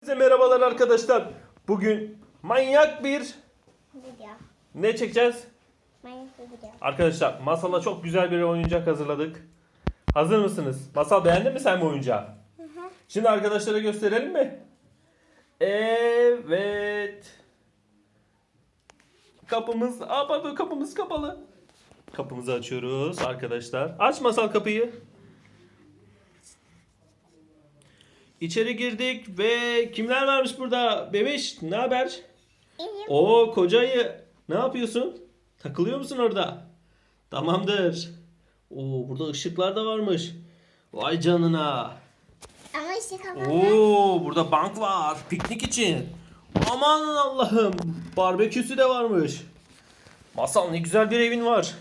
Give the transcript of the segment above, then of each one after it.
Size merhabalar arkadaşlar. Bugün manyak bir Video. ne çekeceğiz? Manyak bir video. Arkadaşlar masala çok güzel bir oyuncak hazırladık. Hazır mısınız? Masal beğendin mi sen bu oyuncağı? Şimdi arkadaşlara gösterelim mi? Evet. Kapımız, aa kapımız kapalı. Kapımızı açıyoruz arkadaşlar. Aç masal kapıyı. İçeri girdik ve kimler varmış burada? Bebiş ne haber? İyiyim. Oo kocayı ne yapıyorsun? Takılıyor musun orada? Tamamdır. Oo burada ışıklar da varmış. Vay canına. Ama işte kapalı. Oo burada bank var piknik için. Aman Allah'ım. Barbeküsü de varmış. Masal ne güzel bir evin var.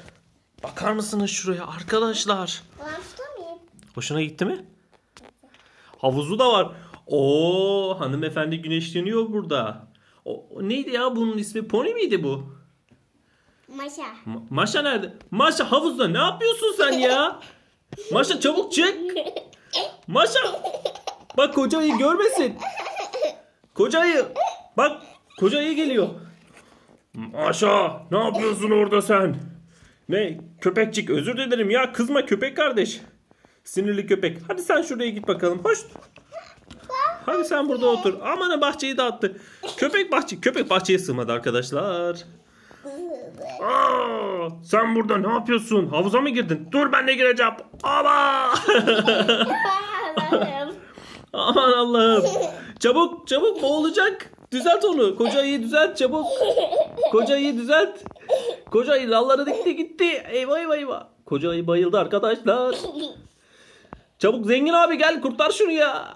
Bakar mısınız şuraya arkadaşlar? Hoşuna gitti mi? Havuzu da var. Oo hanımefendi güneşleniyor burada. O, o neydi ya bunun ismi? Pony miydi bu? Maşa. Ma- Maşa nerede? Maşa havuzda ne yapıyorsun sen ya? Maşa çabuk çık. Maşa. Bak koca ayı görmesin. Koca ayı. Bak koca ayı geliyor. Maşa ne yapıyorsun orada sen? Ne köpekçik özür dilerim ya kızma köpek kardeş. Sinirli köpek. Hadi sen şuraya git bakalım. Hoş. Hadi sen burada otur. Aman bahçeyi dağıttı. Köpek bahçe köpek bahçeye sığmadı arkadaşlar. Aa, sen burada ne yapıyorsun? Havuza mı girdin? Dur ben de gireceğim. Ama! Aman Allah'ım. Çabuk çabuk boğulacak. Düzelt onu. Koca ayıyı düzelt çabuk. Koca ayıyı düzelt. Koca ayı lalları dikti gitti. Eyvah eyvah eyvah. Koca ayı bayıldı arkadaşlar. Çabuk zengin abi gel kurtar şunu ya.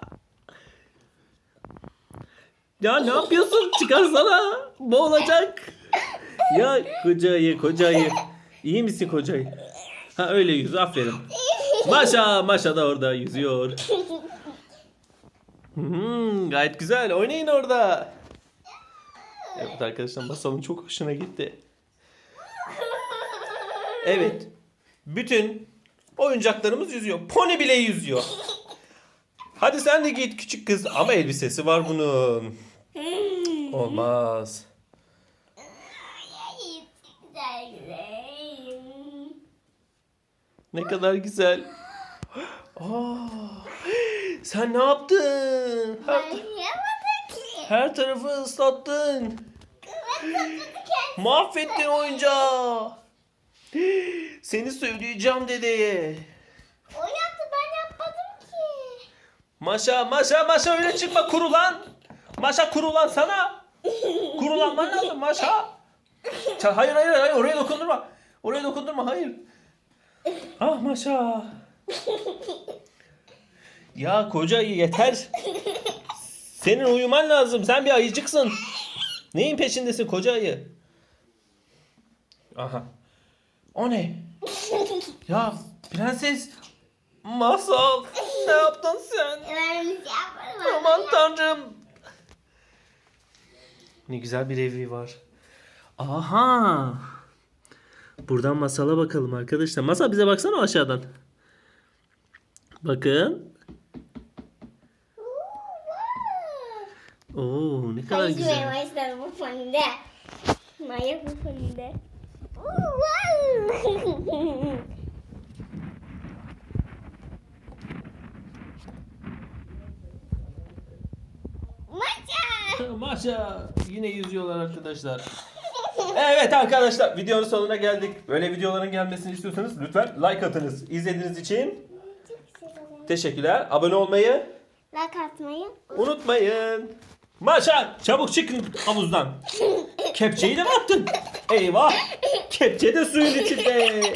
Ya ne yapıyorsun? Çıkarsana. Boğulacak. Ya koca ayı koca ayı. İyi misin koca ayı? Ha öyle yüz aferin. Maşa Maşa da orada yüzüyor. Hmm, gayet güzel. Oynayın orada. Evet arkadaşlar masalın çok hoşuna gitti. Evet. Bütün oyuncaklarımız yüzüyor. Pony bile yüzüyor. Hadi sen de git küçük kız. Ama elbisesi var bunun. Olmaz. Ne kadar güzel. Aa, sen ne yaptın? Her, ki. her tarafı ıslattın. Mahvettin oyuncağı. Seni söyleyeceğim dedeye. O yaptı ben yapmadım ki. Maşa maşa maşa öyle çıkma kurulan. Maşa kurulan sana. Kurulanman lazım maşa. Hayır hayır hayır oraya dokundurma. Oraya dokundurma hayır. Ah maşa. Ya koca yeter. Senin uyuman lazım. Sen bir ayıcıksın. Neyin peşindesin koca ayı? Aha. O ne? Ya prenses masal ne yaptın sen? Şey. Aman tanrım. Ne güzel bir evi var. Aha. Buradan masala bakalım arkadaşlar. Masal bize baksana aşağıdan. Bakın. Oo ne kadar Hadi güzel. başladım bu fonide. Manyak bu fonide. Maça. Maşa yine yüzüyorlar arkadaşlar. Evet arkadaşlar videonun sonuna geldik. Böyle videoların gelmesini istiyorsanız lütfen like atınız. İzlediğiniz için teşekkürler. Abone olmayı Like atmayı. unutmayın. Maşa çabuk çıkın havuzdan. Kepçeyi de mi attın? Eyvah. Kepçe de suyun içinde.